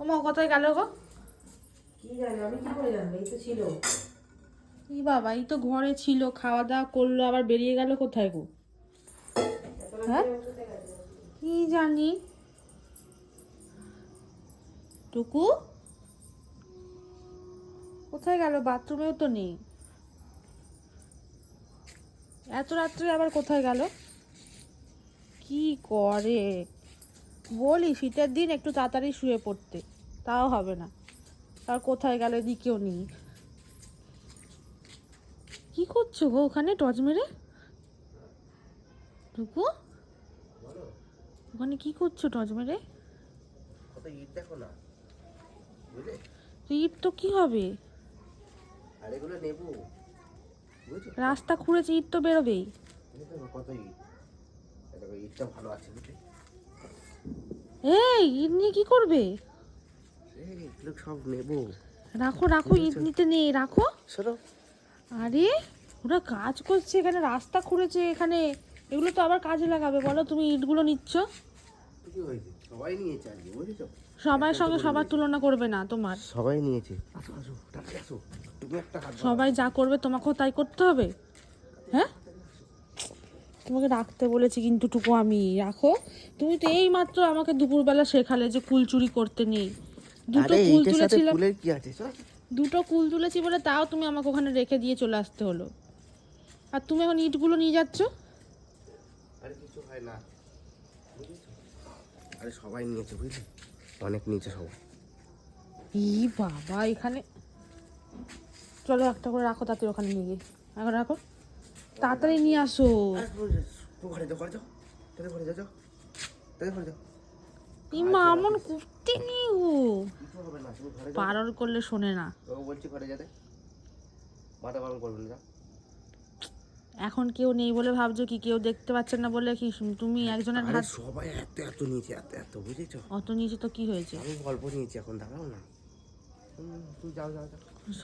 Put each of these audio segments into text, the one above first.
ও মা কোথায় গেল গো? কি জানি আমি কি করে জানব? এই তো ছিল। ই বাবা এই তো ঘরে ছিল খাওয়া দাওয়া করল আবার বেরিয়ে গেল কোথায় গো? হ্যাঁ? কি জানি। টুকু? কোথায় গেল? বাথরুমেও তো নেই। এত রাত্রে আবার কোথায় গেল? কি করে? বলি শীতের দিন একটু তাড়াতাড়ি শুয়ে পড়তে। তাও হবে না। আর কোথায় গেল এদিকেও নেই। কি করছ গো ওখানে টর্চ মেরে? টুকু ওখানে কি করছ টর্চ মেরে? ইট দেখো না? তো ইট তো কি হবে? আর এগুলো নেব। রাস্তা খুঁড়েছে ইট তো বেরোবেই। কত ইট। ইটটা ভালো আছে বুঝলে? এই ইট নিয়ে কি করবে? এগুলো সব নেব। রাখো রাখো ইট নিতে নেই রাখো। সরো আরে ওরা কাজ করছে এখানে রাস্তা খুঁড়েছে এখানে। এগুলো তো আবার কাজে লাগাবে বলো তুমি ইটগুলো নিচ্ছ? সবাই নিয়েছে আজকে বুঝেছ? সবার সঙ্গে সবার তুলনা করবে না তোমার। সবাই নিয়েছে। আসো আসো তুমি একটা সবাই যা করবে তোমাকেও তাই করতে হবে। হ্যাঁ? তোমাকে রাখতে বলেছি কিন্তু টুকু আমি রাখো। তুমি তো এই মাত্র আমাকে দুপুরবেলা শেখালে যে কুল চুরি করতে নেই। দুটো কুল তুলেছিলাম। কি আছে দুটো কুল তুলেছি বলে তাও তুমি আমাকে ওখানে রেখে দিয়ে চলে আসতে হলো। আর তুমি এখন ইটগুলো নিয়ে যাচ্ছ? আরে কিছু হয় না। আরে সবাই নিয়েছে বুঝলি? অনেক নিয়েছে সবাই। ই বাবা এখানে। চলো একটা করে রাখো তাতে ওখানে নিয়ে গিয়ে। এখন রাখো। তাড়াতাড়ি নিয়ে আসো। ঘরে যাও ঘরে যাও তাদের ঘরে যাও তাদের ঘরে যাও কুর্তি নেই গো করলে শোনে না। তোকে বলছি ঘরে যেতে করবেন না এখন কেউ নেই বলে ভাবছ কি কেউ দেখতে পাচ্ছেন না বলে কি তুমি একজনের হাত সবাই এত এত নিয়েছে এত এত বুঝেছ? অত নিচে তো কি হয়েছে? আমি নিয়েছি এখন দাঁড়াও না। যাও যাও।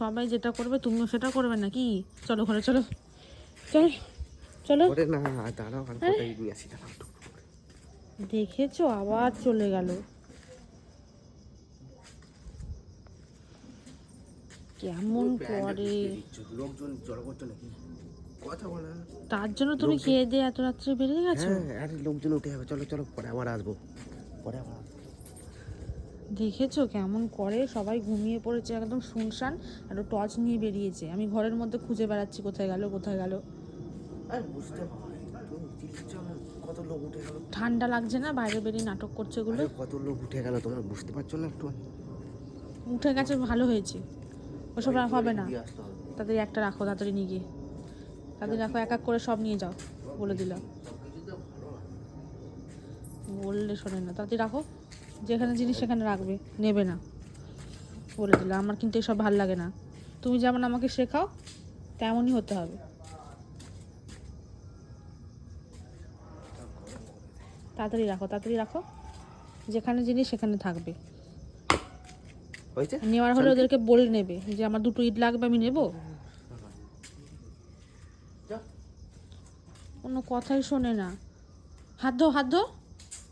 সবাই যেটা করবে তুমিও সেটা করবে নাকি? চলো ঘরে চলো। চলো চলো। না দাঁড়াও নিয়ে আসি দাঁড়াও দেখেছ? আবার চলে গেল। কেমন করে? তার জন্য তুমি খেয়ে দিয়ে এত রাত্রে বেরিয়ে গেছো? হ্যাঁ আরে লোকজন উঠে যাবে। চলো চলো পরে আবার আসব। পরে আবার দেখেছ কেমন করে? সবাই ঘুমিয়ে পড়েছে একদম শুনশান আর টর্চ নিয়ে বেরিয়েছে। আমি ঘরের মধ্যে খুঁজে বেড়াচ্ছি কোথায় গেল কোথায় গেল। আরে বুঝতে পারি তুমি চিল্লাচ্ছ আমার কত লোক উঠে গেল। ঠান্ডা লাগছে না? বাইরে বেরিয়ে নাটক করছে এগুলো? কত লোক উঠে গেল তোমরা বুঝতে পারছ না একটু? উঠে গেছে ভালো হয়েছে। ওসব আর হবে না। তাদের একটা রাখো তাড়াতাড়ি নিয়ে গিয়ে। তাদের রাখো এক এক করে সব নিয়ে যাও বলে দিলাম। বললে শোনে না তাড়াতাড়ি রাখো। যেখানে জিনিস সেখানে রাখবে নেবে না। বলে দিলাম আমার কিন্তু এসব ভালো লাগে না। তুমি যেমন আমাকে শেখাও তেমনই হতে হবে। তাড়াতাড়ি রাখো তাড়াতাড়ি রাখো। যেখানে জিনিস সেখানে থাকবে। নেওয়ার হলে ওদেরকে বলে নেবে যে আমার দুটো ইট লাগবে আমি নেব? কোনো কথাই শোনে না। হাত ধো হাত ধো।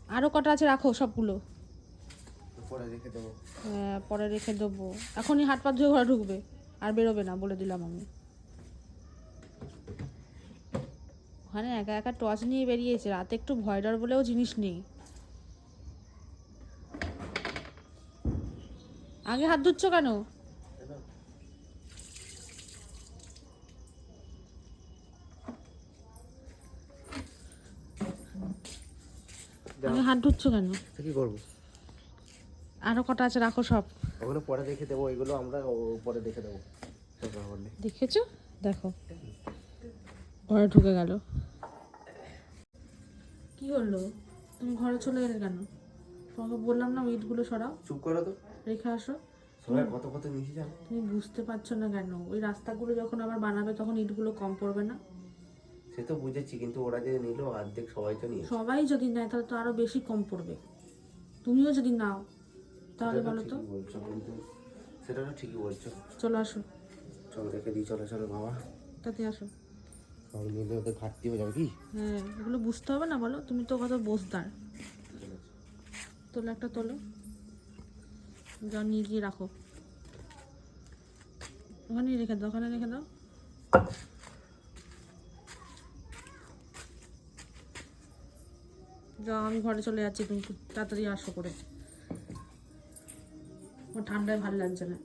আরও কটা আছে রাখো সবগুলো। পরে রেখে দেবো। হ্যাঁ, পরে রেখে দেবো। এখনই হাত পা ধুয়ে ঘরে ঢুকবে। আর বেরোবে না বলে দিলাম আমি। ওখানে একা একা টর্চ নিয়ে বেরিয়েছে রাতে একটু ভয় ডর বলেও জিনিস নেই। আগে হাত ধুচ্ছ কেন? আগে হাত ধুচ্ছ কেন? কি করব? আরও কটা আছে রাখো সব। ওগুলো পরে রেখে দেবো এগুলো আমরা পরে রেখে দেবো। দেখেছ? দেখো। ঘরে ঢুকে গেল। কি হলো? তুমি ঘরে চলে এলে কেন? তোমাকে বললাম না ইটগুলো সরাও। চুপ করো তো। রেখে আসো। সবাই কত কত নিচে যাবে তুমি বুঝতে পারছ না কেন? ওই রাস্তাগুলো যখন আবার বানাবে তখন ইটগুলো কম পড়বে না? সে তো বুঝেছি কিন্তু ওরা যে নিল অর্ধেক সবাই তো নিয়ে সবাই যদি নেয় তাহলে তো আরও বেশি কম পড়বে। তুমিও যদি নাও তাহলে বলো তো। বলছো কিন্তু সেটা তো ঠিকই বলছো। চলো আসো। চল রেখে দিই চলো চলো বাবা। তাতে আসো। মিলে ওদের ঘাটতি হয়ে যাবে কি? হ্যাঁ এগুলো বুঝতে হবে না, বলো। তুমি তো কত বোঝদার। তোলো একটা তোলো। যাও, নিয়ে গিয়ে রাখো। ওখানেই রেখে দাও, ওখানে রেখে দাও। যাও, আমি ঘরে চলে যাচ্ছি, তুমি তাড়াতাড়ি আসো করে। আমার ঠান্ডায় ভালো লাগছে না।